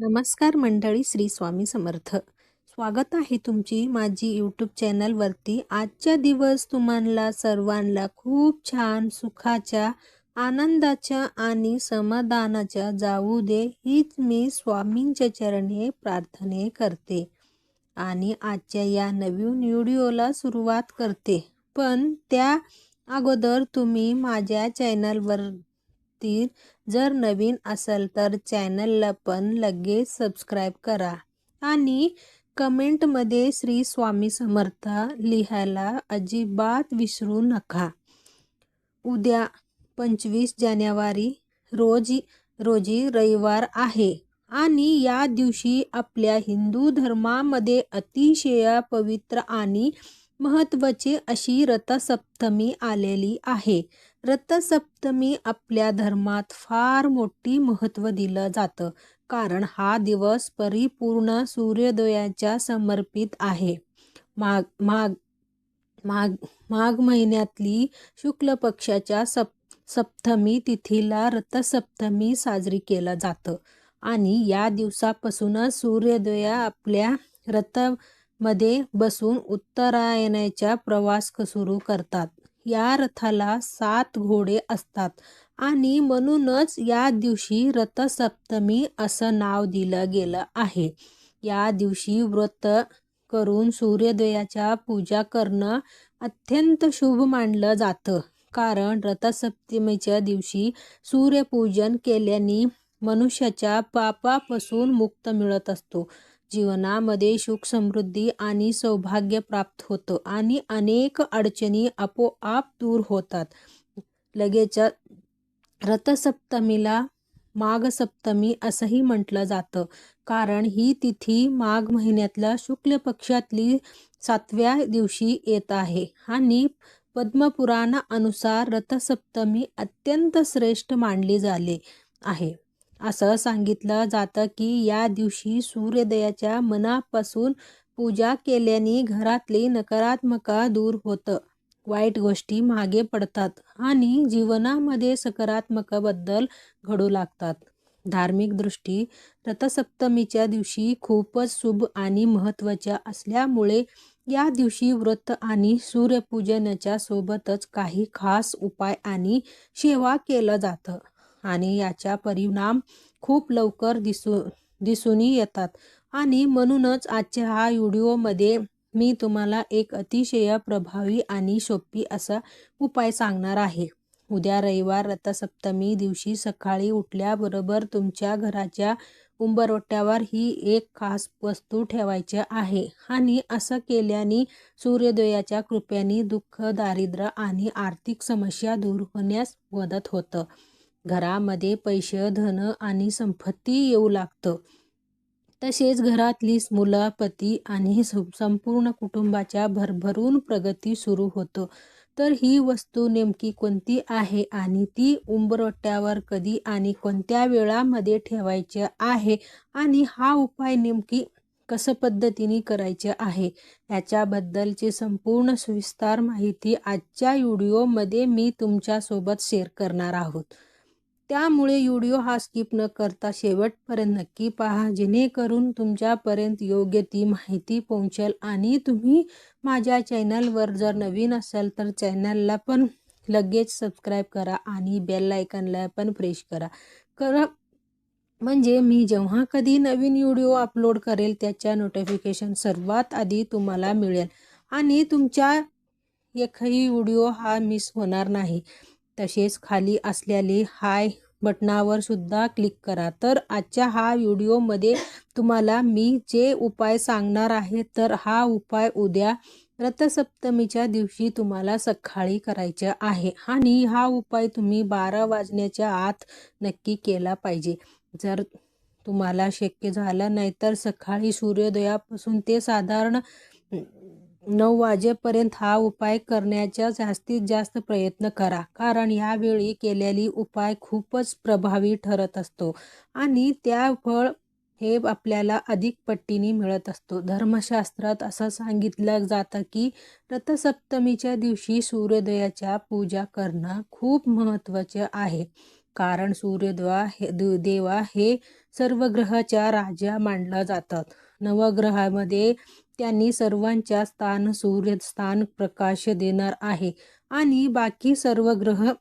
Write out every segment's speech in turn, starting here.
नमस्कार मंडळी श्री स्वामी समर्थ. स्वागत आहे तुमची माझी यूट्यूब चॅनलवरती आजच्या दिवस तुम्हाला सर्वांना खूप छान सुखाच्या आनंदाच्या आणि समाधानाच्या जाऊ दे हीच मी स्वामींच्या चरणे प्रार्थने करते आणि आजच्या या नवीन व्हिडिओला सुरुवात करते. पण त्या अगोदर तुम्ही माझ्या चॅनलवर असतील जर नवीन असाल तर चॅनलला पण लगेच सबस्क्राईब करा. आणि कमेंटमध्ये श्री स्वामी समर्थ लिहायला अजिबात विसरू नका. उद्या पंचवीस जानेवारी रोजी रोजी रविवार आहे. आणि या दिवशी आपल्या हिंदू धर्मामध्ये अतिशय पवित्र आणि महत्त्वाची अशी रथसप्तमी आलेली आहे. रथसप्तमी आपल्या धर्मात फार मोठी महत्त्व दिलं जातं. कारण हा दिवस परिपूर्ण सूर्योदयाच्या समर्पित आहे. माग माग माग माघ महिन्यातली शुक्ल पक्षाच्या सप सप्तमी तिथीला रथसप्तमी साजरी केलं जातं. आणि या दिवसापासूनच सूर्योदया आपल्या रथामध्ये बसून उत्तरायणाचा प्रवास सुरू करतात. या रथाला सात घोडे असतात. आणि म्हणूनच या दिवशी रथसप्तमी असं नाव दिलं गेलं आहे. या दिवशी व्रत करून सूर्योदयाच्या पूजा करणं अत्यंत शुभ मानलं जातं. कारण रथसप्तमीच्या दिवशी सूर्यपूजन केल्याने मनुष्याच्या पापापासून मुक्त मिळत असतो. जीवनामध्ये सुख समृद्धी आणि सौभाग्य प्राप्त होतं आणि अनेक अडचणी आपोआप दूर होतात. लगेच रथसप्तमीला माघसप्तमी असंही म्हटलं जातं. कारण ही तिथी माघ महिन्यातल्या शुक्ल पक्षातली सातव्या दिवशी येत आहे. आणि पद्मपुराणानुसार रथसप्तमी अत्यंत श्रेष्ठ मानली झाले आहे. असं सांगितलं जातं की या दिवशी सूर्योदयाच्या मनापासून पूजा केल्याने घरातली नकारात्मका दूर होतं. वाईट गोष्टी मागे पडतात आणि जीवनामध्ये सकारात्मकबद्दल घडू लागतात. धार्मिक दृष्टी रथसप्तमीच्या दिवशी खूपच शुभ आणि महत्त्वाच्या असल्यामुळे या दिवशी व्रत आणि सूर्यपूजनाच्या सोबतच काही खास उपाय आणि सेवा केलं जातं. आणि याचा परिणाम खूप लवकर दिसू दिसून येतात. आणि म्हणूनच आजच्या हा व्हिडिओमध्ये मी तुम्हाला एक अतिशय प्रभावी आणि सोपी असा उपाय सांगणार आहे. उद्या रविवार रथसप्तमी दिवशी सकाळी उठल्याबरोबर तुमच्या घराच्या उंबरवट्यावर ही एक खास वस्तू ठेवायची आहे. आणि असं केल्याने सूर्योदयाच्या कृपेने दुःख दारिद्र्य आणि आर्थिक समस्या दूर होण्यास मदत होतं. घरामध्ये पैसे धन आणि संपत्ती येऊ लागतं. तसेच घरातली मुलं पती आणि संपूर्ण कुटुंबाच्या भरभरून प्रगती सुरू होतं. तर ही वस्तू नेमकी कोणती आहे आणि ती उंबरवट्यावर कधी आणि कोणत्या वेळामध्ये ठेवायचे आहे आणि हा उपाय नेमकी कसं पद्धतीने करायचे आहे याच्याबद्दलची संपूर्ण सविस्तर माहिती आजच्या व्हिडिओमध्ये मी तुमच्यासोबत शेअर करणार आहोत. त्यामुळे व्हिडिओ हा स्किप न करता शेवटपर्यंत नक्की पहा. जेणेकरून तुमच्यापर्यंत योग्य ती माहिती पोहोचेल. आणि तुम्ही माझ्या चॅनलवर जर नवीन असाल तर चॅनलला पण लगेच सबस्क्राईब करा आणि बेल आयकनला पण प्रेस करा. कर म्हणजे मी जेव्हा कधी नवीन व्हिडिओ अपलोड करेल त्याच्या नोटिफिकेशन सर्वात आधी तुम्हाला मिळेल. आणि तुमच्या एकही व्हिडिओ हा मिस होणार नाही. तसेच खाली असलेले हाय बटनावर सुद्धा क्लिक करा. तर आजच्या हा व्हिडिओमध्ये तुम्हाला मी जे उपाय सांगणार आहे तर हा उपाय उद्या रथसप्तमीच्या दिवशी तुम्हाला सकाळी करायचा आहे. आणि हा उपाय तुम्ही बारा वाजण्याच्या आत नक्की केला पाहिजे. जर तुम्हाला शक्य झालं नाही तर सकाळी सूर्योदयापासून ते साधारण नऊ वाजेपर्यंत हा उपाय करण्याचा जास्तीत जास्त प्रयत्न करा. कारण यावेळी केलेली उपाय खूपच प्रभावी ठरत असतो आणि त्या फळ हे आपल्याला अधिक पट्टीने मिळत असतो. धर्मशास्त्रात असं सांगितलं जातं की रथसप्तमीच्या दिवशी सूर्योदयाच्या पूजा करणं खूप महत्त्वाचे आहे. कारण सूर्यदेवा हे देवा हे सर्व ग्रहाच्या राजा मानलं जातात नवग्रहामध्ये त्यांनी सर्वांच्या स्थान सूर्य स्थान प्रकाश देणार आहे. आणि बाकी सर्व ग्रह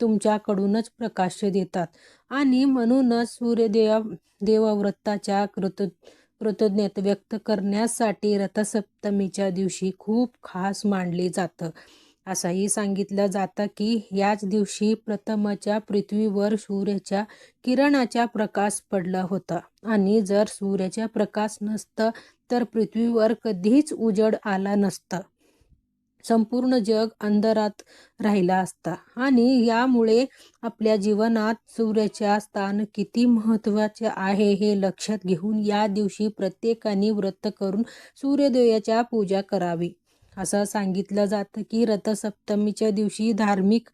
तुमच्याकडूनच प्रकाश देतात. आणि म्हणूनच सूर्यदेव देवव्रताच्या कृत कृतज्ञता व्यक्त करण्यासाठी रथसप्तमीच्या दिवशी खूप खास मानले जातं. असंही सांगितलं जातं की याच दिवशी प्रथमच्या पृथ्वीवर सूर्याच्या किरणाचा प्रकाश पडला होता. आणि जर सूर्याचा प्रकाश नसतं तर पृथ्वीवर कधीच उजड आला नसता. संपूर्ण जग अंधारात राहिला असता. आणि यामुळे आपल्या जीवनात सूर्याच्या स्थान किती महत्त्वाचे आहे हे लक्षात घेऊन या दिवशी प्रत्येकाने व्रत करून सूर्योदयाच्या पूजा करावी. असं सांगितलं जातं की रथसप्तमीच्या दिवशी धार्मिक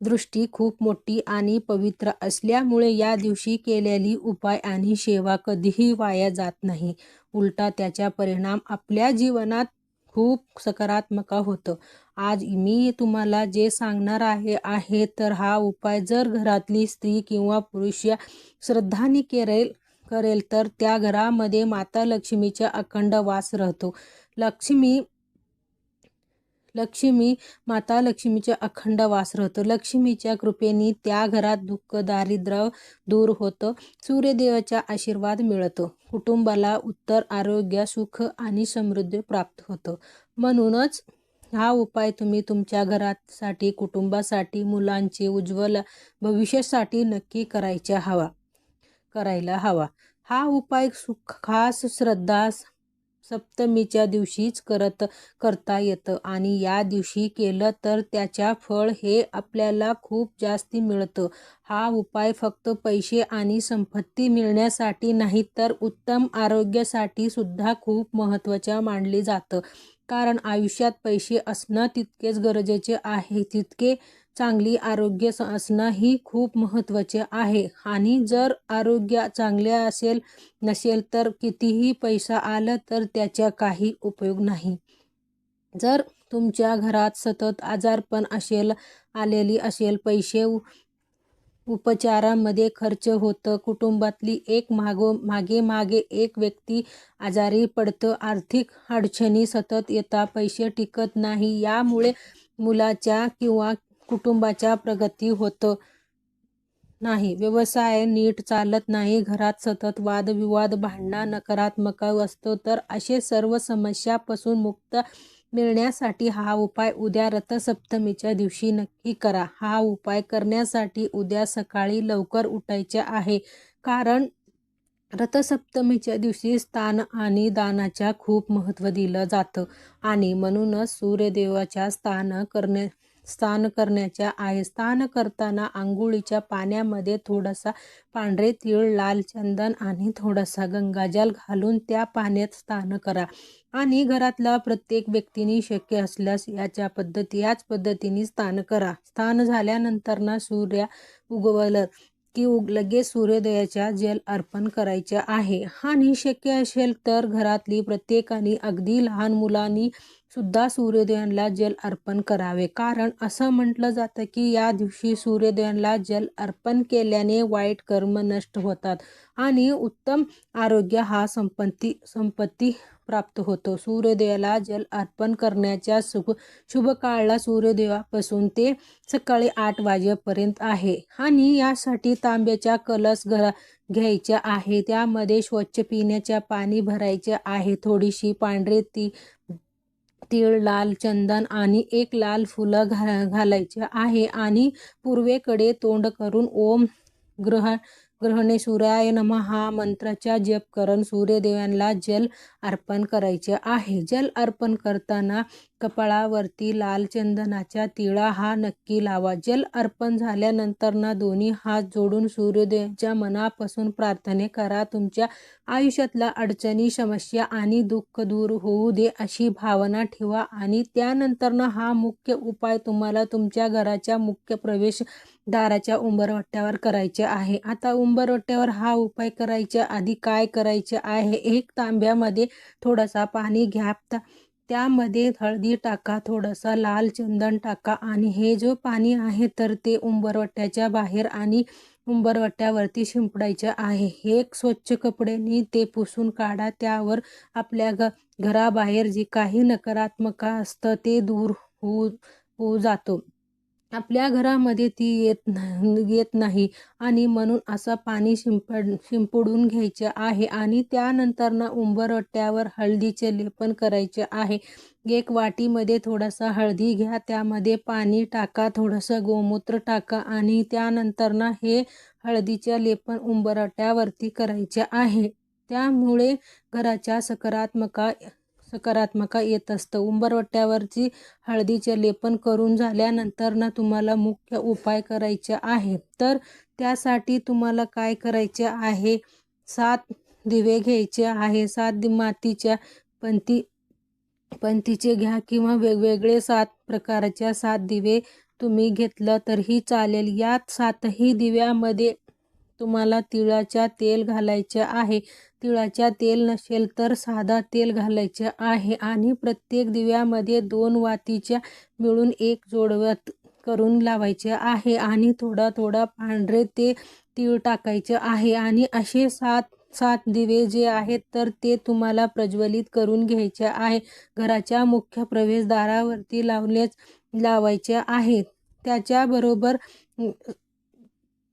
दृष्टी खूप मोठी आणि पवित्र असल्यामुळे या दिवशी केलेली उपाय आणि सेवा कधीही वाया जात नाही. उलटा त्याचा परिणाम आपल्या जीवनात खूप सकारात्मक होतं. आज मी तुम्हाला जे सांगणार आहे आहे तर हा उपाय जर घरातली स्त्री किंवा पुरुष या श्रद्धाने करेल करेल तर त्या घरामध्ये माता लक्ष्मीचा अखंड वास राहतो. लक्ष्मी लक्ष्मी माता लक्ष्मीचे अखंड वास राहतो. लक्ष्मीच्या कृपेने त्या घरात दुःख दारिद्र्य दूर होतं. सूर्यदेवाचा आशीर्वाद मिळतो. कुटुंबाला उत्तर आरोग्य सुख आणि समृद्धी प्राप्त होतं. म्हणूनच हा उपाय तुम्ही तुमच्या घरासाठी कुटुंबासाठी मुलांचे उज्ज्वल भविष्यासाठी नक्की करायचा हवा करायला हवा. हा उपाय सुख खास श्रद्धा सप्तमीच्या दिवशीच करत करता येतं. आणि या दिवशी केलं तर त्याच्या फळ हे आपल्याला खूप जास्ती मिळतं. हा उपाय फक्त पैसे आणि संपत्ती मिळण्यासाठी नाही तर उत्तम आरोग्यासाठी सुद्धा खूप महत्त्वाचं मानले जातं. कारण आयुष्यात पैसे असणं तितकेच गरजेचे आहे. तितके चांगली आरोग्य असणं ही खूप महत्त्वाचे आहे. आणि जर आरोग्य चांगले असेल नसेल तर कितीही पैसा आला तर त्याचा काही उपयोग नाही. जर तुमच्या घरात सतत आजारपण असेल आलेली असेल पैसे उपचारामध्ये खर्च होतं कुटुंबातली एक मागो मागे मागे एक व्यक्ती आजारी पडतं आर्थिक अडचणी सतत येता पैसे टिकत नाही यामुळे मुलाच्या किंवा कुटुंबाच्या प्रगती होतं नाही. व्यवसाय नीट चालत नाही. घरात सतत वादविवाद भांडणं नकारात्मक असतो तर असे सर्व समस्यापासून मुक्त मिळण्यासाठी हा उपाय उद्या रथसप्तमीच्या दिवशी नक्की करा. हा उपाय करण्यासाठी उद्या सकाळी लवकर उठायचे आहे कारण रथसप्तमीच्या दिवशी स्थान आणि दानाच्या खूप महत्त्व दिलं जातं आणि म्हणूनच सूर्यदेवाच्या स्थान करणे स्नान करण्याच्या आहे. स्नान करताना आंघोळीच्या पाण्यामध्ये थोडासा पांढरे तीळ लाल चंदन आणि थोडासा गंगाजल घालून त्या पाण्यात स्नान करा. आणि घरातला प्रत्येक व्यक्तीने शक्य असल्यास याच्या पद्धती याच पद्धतीने स्नान करा. स्थान झाल्यानंतर ना सूर्या उगवलं. की उग लगेच सूर्योदयाच्या जल अर्पण करायचे आहे. आणि शक्य असेल तर घरातली प्रत्येकाने अगदी लहान मुलांनी सुद्धा सूर्योदयाला जल अर्पण करावे. कारण असं म्हटलं जातं की या दिवशी सूर्योदयाला जल अर्पण केल्याने वाईट कर्म नष्ट होतात आणि उत्तम आरोग्य हा संपत्ती संपत्ती प्राप्त होतो. सूर्योदयाला जल अर्पण करण्याच्या शुभ शुभ काळला सूर्योदयापासून ते सकाळी आठ वाजेपर्यंत आहे. आणि यासाठी तांब्याच्या कलस घरा घ्यायच्या आहे. त्यामध्ये स्वच्छ पिण्याच्या पाणी भरायचे आहे. थोडीशी पांढरे ती तीळ लाल चंदन आणि एक लाल फुलं घा घालायचे आहे. आणि पूर्वेकडे तोंड करून ओम ग्रह ग्रहणे सूर्याय नम हा मंत्राचा जप करून सूर्यदेवांना जल अर्पण करायचे आहे. जल अर्पण करताना कपाळावरती लाल चंदनाचा तिळा हा नक्की लावा. जल अर्पण झाल्यानंतर ना दोन्ही हात जोडून सूर्योदयाच्या मनापासून प्रार्थना करा. तुमच्या आयुष्यातल्या अडचणी समस्या आणि दुःख दूर होऊ दे अशी भावना ठेवा आणि त्यानंतर ना हा मुख्य उपाय तुम्हाला तुमच्या घराच्या मुख्य प्रवेश दाराच्या उंबरवट्यावर करायचे आहे. आता उंबरवट्यावर हा उपाय करायच्या आधी काय करायचे आहे? एक तांब्यामध्ये थोडासा पाणी घ्या. त्यामध्ये हळदी टाका थोडासा लाल चंदन टाका आणि हे जो पाणी आहे तर ते उंबरवट्याच्या बाहेर आणि उंबरवट्यावरती शिंपडायचे आहे. हे स्वच्छ कपड्यांनी ते पुसून काढा. त्यावर आपल्या घ घराबाहेर जे काही नकारात्मक असतं ते दूर होऊ होऊ जातो. आपल्या घरामध्ये ती येत येत नाही. आणि म्हणून असं पाणी शिंपड शिंपडून घ्यायचे आहे. आणि त्यानंतर ना हळदीचे लेपन करायचे आहे. एक वाटीमध्ये थोडासा हळदी घ्या. त्यामध्ये पाणी टाका. थोडंसं गोमूत्र टाका. आणि त्यानंतर ना हे हळदीचे लेपन उंबरट्ट्यावरती करायचे आहे. त्यामुळे घराच्या सकारात्मका सकारात्मक येत असतं. उंबरवट्यावरची हळदीचे लेपन करून झाल्यानंतर ना तुम्हाला मुख्य उपाय करायचे आहे. तर त्यासाठी तुम्हाला काय करायचे आहे? सात दिवे घ्यायचे आहे. सात मातीच्या पंती पंतीचे घ्या किंवा वेगवेगळे सात प्रकारच्या सात दिवे तुम्ही घेतलं तरीही चालेल. यात सातही दिव्यामध्ये तुम्हाला तिळाच्या तेल घालायचे आहे. तिळाच्या तेल नसेल तर साधा तेल घालायचे आहे आणि प्रत्येक दिव्यामध्ये दोन वातीच्या मिळून एक जोडवत करून लावायचे आहे आणि थोडा थोडा पांढरे ते तीळ टाकायचे आहे आणि असे सात सात दिवे जे आहेत तर ते तुम्हाला प्रज्वलित करून घ्यायचे आहे. घराच्या मुख्य प्रवेशद्वारावरती लावलेच लावायचे आहेत त्याच्याबरोबर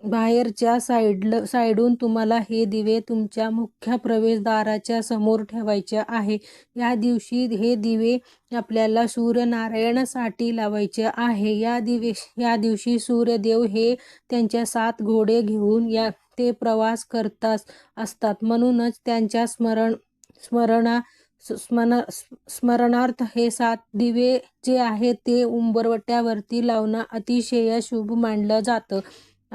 बाहेरच्या साईडल साईडून तुम्हाला हे दिवे तुमच्या मुख्य प्रवेशद्वाराच्या समोर ठेवायचे आहे. या दिवशी हे दिवे आपल्याला सूर्यनारायणासाठी लावायचे आहे. या दिवे या दिवशी सूर्यदेव हे त्यांच्या सात घोडे घेऊन या ते प्रवास करतात असतात. म्हणूनच त्यांच्या स्मरण स्मरणा स्मरण स्मरणार्थ हे सात दिवे जे आहे ते उंबरवट्यावरती लावणं अतिशय शुभ मानलं जातं.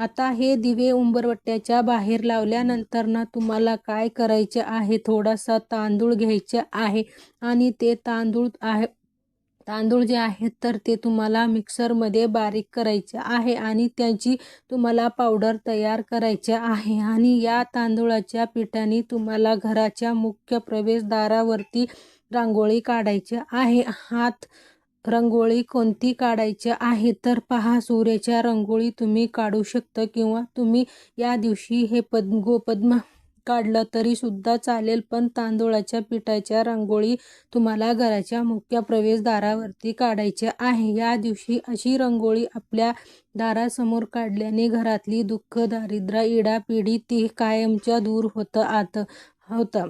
आता हे दिवे उंबरवट्ट्याच्या बाहेर लावल्यानंतर ना तुम्हाला काय करायचे आहे? थोडासा तांदूळ घ्यायचे आहे आणि ते तांदूळ आहे तांदूळ जे आहेत तर ते तुम्हाला मिक्सरमध्ये बारीक करायचे आहे आणि त्याची तुम्हाला पावडर तयार करायचे आहे आणि या तांदूळाच्या पिठाने तुम्हाला घराच्या मुख्य प्रवेशद्वारावरती रांगोळी काढायची आहे. हात रंगोळी कोणती काढायची आहे? तर पहा सूर्याच्या रंगोळी तुम्ही काढू शकता किंवा तुम्ही या दिवशी हे पद गोपद्म काढलं तरी सुद्धा चालेल पण तांदूळाच्या पिठाच्या रांगोळी तुम्हाला घराच्या मुख्य प्रवेशद्वारावरती काढायची आहे. या दिवशी अशी रांगोळी आपल्या दारासमोर काढल्याने घरातली दुःख दारिद्र्य इडापिडी ती कायमच्या दूर होतं आत होतं.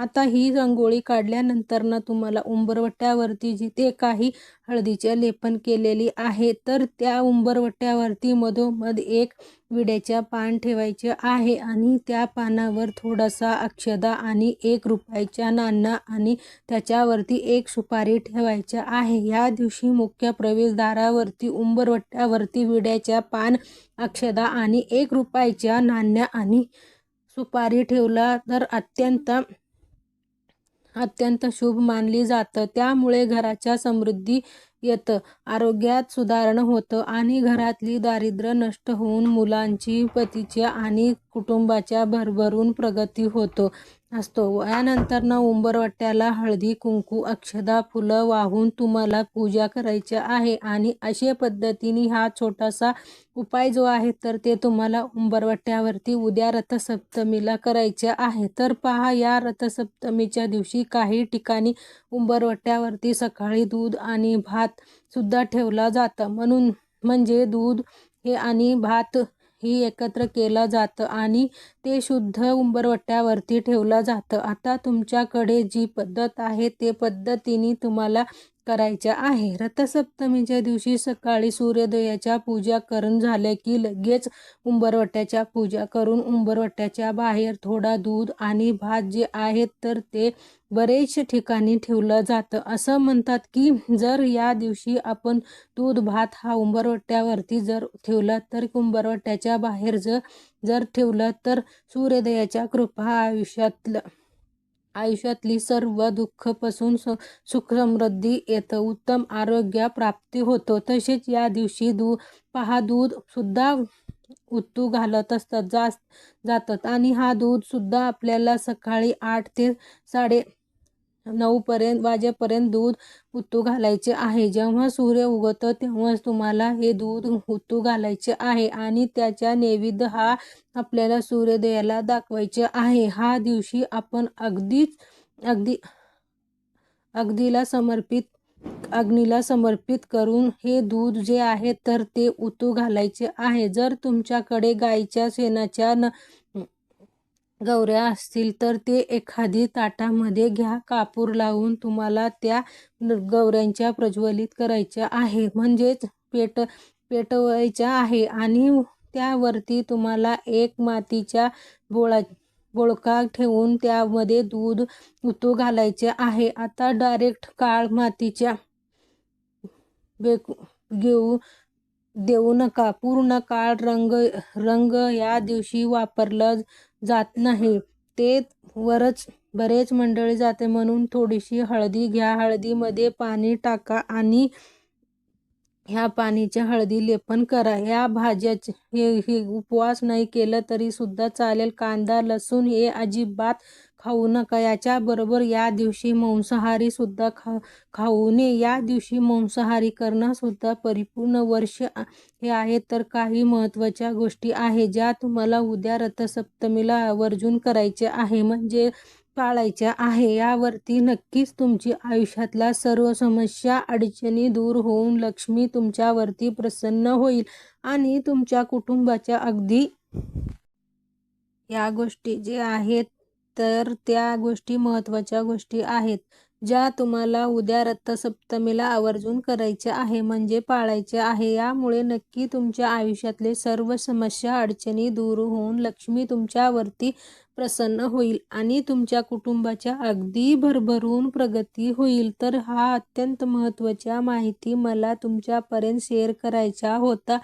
आता ही रंगोळी काढल्यानंतर ना तुम्हाला उंबरवट्यावरती जिथे काही हळदीचे लेपन केलेली आहे तर त्या उंबरवट्यावरती मधोमध एक विड्याच्या पान ठेवायचे आहे आणि त्या पानावर थोडासा अक्षदा आणि एक रुपयाच्या नाणा आणि त्याच्यावरती एक सुपारी ठेवायच्या आहे. या दिवशी मुख्य प्रवेशद्वारावरती उंबरवट्यावरती विड्याच्या पान अक्षदा आणि एक रुपयाच्या नाण्या आणि सुपारी ठेवला तर अत्यंत अत्यंत शुभ मानली जातं. त्यामुळे घराच्या समृद्धी येतं. आरोग्यात सुधारणा होतं आणि घरातली दारिद्र्य नष्ट होऊन मुलांची पतीच्या आणि कुटुंबाच्या भरभरून प्रगती होतो. असतो. यानंतर न उंबरवट्याला हळदी कुंकू अक्षदा फुलं वाहून तुम्हाला पूजा करायची आहे आणि अशा पद्धतीने हा छोटासा उपाय जो आहे तर ते तुम्हाला उंबरवट्यावरती उद्या रथसप्तमीला करायचे आहे. तर पहा या रथसप्तमीच्या दिवशी काही ठिकाणी उंबरवट्यावरती सकाळी दूध आणि भात सुद्धा ठेवला जातं. म्हणून म्हणजे दूध हे आणि भात ही एकत्र केलं जातं आणि ते शुद्ध उंबरवट्यावरती ठेवलं जातं. आता तुमच्याकडे जी पद्धत आहे ते पद्धतीने तुम्हाला करायच्या आहे. रथसप्तमीच्या दिवशी सकाळी सूर्योदयाच्या पूजा करून झाल्या की लगेच उंबरवट्याच्या पूजा करून उंबरवट्याच्या बाहेर थोडा दूध आणि भात जे आहेत तर ते बरेच ठिकाणी ठेवलं जातं. असं म्हणतात की जर या दिवशी आपण दूध भात हा उंबरवट्यावरती जर ठेवला तर उंबरवट्याच्या बाहेर जर जर ठेवलं तर सूर्योदयाच्या कृपा आयुष्यातलं आयुष्यातली सर्व दुःखपासून स सुख समृद्धी येतं. उत्तम आरोग्य प्राप्ती होतो. तसेच या दिवशी दू पहा दूध सुद्धा उत्तू घालत असतात जास्त जातात. आणि हा दूध सुद्धा आपल्याला सकाळी आठ ते साडे नऊपर्यंत वाजेपर्यंत दूध उतू घालायचे आहे. जेव्हा सूर्य उगवतं तेव्हाच तुम्हाला हे दूध उतू घालायचे आहे आणि त्याच्या नैवेद्य हा आपल्याला सूर्योदयाला दाखवायचे आहे. हा दिवशी आपण अगदीच अगदी अगदीला समर्पित अग्नीला समर्पित करून हे दूध जे आहे तर ते उतू घालायचे आहे. जर तुमच्याकडे गाईच्या शेणाच्या न गौऱ्या असतील तर ते एखादी ताटामध्ये घ्या. कापूर लावून तुम्हाला त्या गौऱ्यांच्या प्रज्वलित करायच्या आहे. म्हणजेच पेट पेटवायच्या आहे आणि त्यावरती तुम्हाला एक मातीच्या बोळा बोळका ठेवून त्यामध्ये दूध उतू घालायचे आहे. आता डायरेक्ट काळ मातीच्या बेक घेऊ देऊ नका. पूर्ण काळ रंग रंग या दिवशी वापरलं जात नाही. ते वरच बरेच मंडळी जाते म्हणून थोडीशी हळदी घ्या. हळदीमध्ये पाणी टाका आणि ह्या पाणीच्या हळदी लेपन करा. ह्या भाज्याचे हे हे उपवास नाही केलं तरी सुद्धा चालेल. कांदा लसूण हे अजिबात खाऊ नका. याच्याबरोबर या दिवशी मांसाहारी सुद्धा खा खाऊ नये. या दिवशी मांसाहारी करणं सुद्धा परिपूर्ण वर्ष हे आहे. तर काही महत्त्वाच्या गोष्टी आहे ज्या तुम्हाला उद्या रथसप्तमीला आवर्जून करायचे आहे म्हणजे पाळायच्या आहे. यावरती नक्कीच तुमची आयुष्यातल्या सर्व समस्या अडचणी दूर होऊन लक्ष्मी तुमच्यावरती प्रसन्न होईल आणि तुमच्या कुटुंबाच्या अगदी या गोष्टी जे आहेत तर त्या गोष्टी महत्त्वाच्या गोष्टी आहेत ज्या तुम्हाला उद्या रथसप्तमीला आवर्जून करायच्या आहे म्हणजे पाळायचे आहे. यामुळे नक्की तुमच्या आयुष्यातले सर्व समस्या अडचणी दूर होऊन लक्ष्मी तुमच्यावरती प्रसन्न होईल आणि तुमच्या कुटुंबाच्या अगदी भरभरून प्रगती होईल. तर हा अत्यंत महत्त्वाच्या माहिती मला तुमच्यापर्यंत शेअर करायचा होता.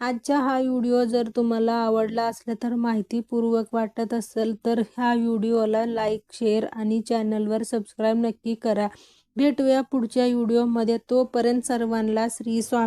आजचा हा व्हिडिओ जर तुम्हाला आवडला असला तर माहितीपूर्वक वाटत असेल तर ह्या व्हिडिओला लाईक शेअर आणि चॅनलवर सबस्क्राईब नक्की करा. भेटूया पुढच्या व्हिडिओमध्ये. तोपर्यंत सर्वांना श्री स्वामी